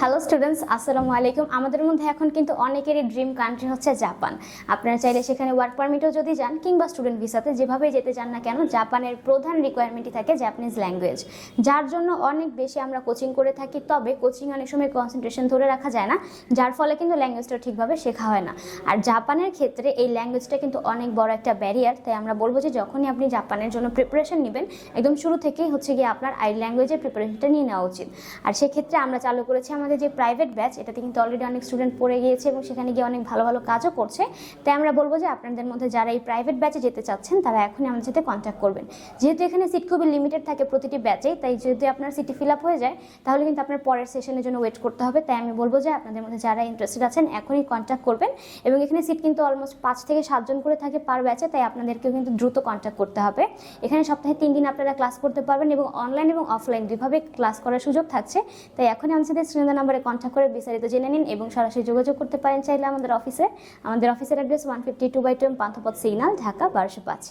Hello students আসসালামু আলাইকুম। আমাদের মধ্যে এখন কিন্তু অনেকেরই ড্রিম কান্ট্রি হচ্ছে জাপান। আপনারা চাইলে সেখানে ওয়ার্ক পারমিটও যদি যান কিংবা স্টুডেন্ট ভিসাতে যেভাবেই যেতে চান না কেন, জাপানের প্রধান রিকোয়ারমেন্টই থাকে জাপানিজ ল্যাঙ্গুয়েজ যার জন্য অনেক বেশি আমরা কোচিং করে থাকি, তবে কোচিং অনেক সময় কনসেন্ট্রেশন ধরে রাখা যায় না, যার ফলে কিন্তু ল্যাঙ্গুয়েজটা ঠিকভাবে শেখা হয় না। আর জাপানের ক্ষেত্রে এই ল্যাঙ্গুয়েজটা কিন্তু অনেক বড় একটা ব্যারিয়ার তাই আমরা বলব যে যখনই আপনি জাপানের জন্য প্রিপারেশন নেবেন, একদম শুরু থেকেই হচ্ছে গিয়ে আপনার আই ল্যাঙ্গুয়েজের প্রিপারেশনটা নিয়ে নেওয়া উচিত। আর সেক্ষেত্রে আমরা চালু করেছি আমাদের যে প্রাইভেট ব্যাচ এটাতে কিন্তু অলরেডি অনেক স্টুডেন্ট পড়ে গিয়েছে এবং সেখানে গিয়ে অনেক ভালো ভালো কাজও করছে। তাই আমরা বলব যে আপনাদের মধ্যে যারা এই প্রাইভেট ব্যাচে যেতে চাচ্ছেন, তারা এখনই আমাদের সাথে কন্ট্যাক্ট করবেন। যেহেতু এখানে সিট খুবই লিমিটেড থাকে প্রতিটি ব্যাচে তাই যদি আপনার সিটি ফিল আপ হয়ে যায়, তাহলে কিন্তু আপনার পরের সেশনের জন্য ওয়েট করতে হবে। তাই আমি বলব যে আপনাদের মধ্যে যারা ইন্টারেস্টেড আছেন, এখনই কন্ট্যাক্ট করবেন। এবং এখানে সিট কিন্তু অলমোস্ট পাঁচ থেকে সাতজন করে থাকে পার ব্যাচে তাই আপনাদেরকেও কিন্তু দ্রুত কন্ট্যাক্ট করতে হবে। এখানে সপ্তাহে তিন দিন আপনারা ক্লাস করতে পারবেন এবং অনলাইন এবং অফলাইন দুইভাবে ক্লাস করার সুযোগ থাকছে। তাই এখনই আমাদের সাথে স্ক্রিনের নাম্বারে কন্ট্যাক্ট করে বিস্তারিত জেনে নিন এবং সরাসরি যোগাযোগ করতে পারেন চাইলে আমাদের অফিসে। আমাদের অফিসের address one fifty two by two Panthapath signal Dhaka, বারোশো পাঁচ।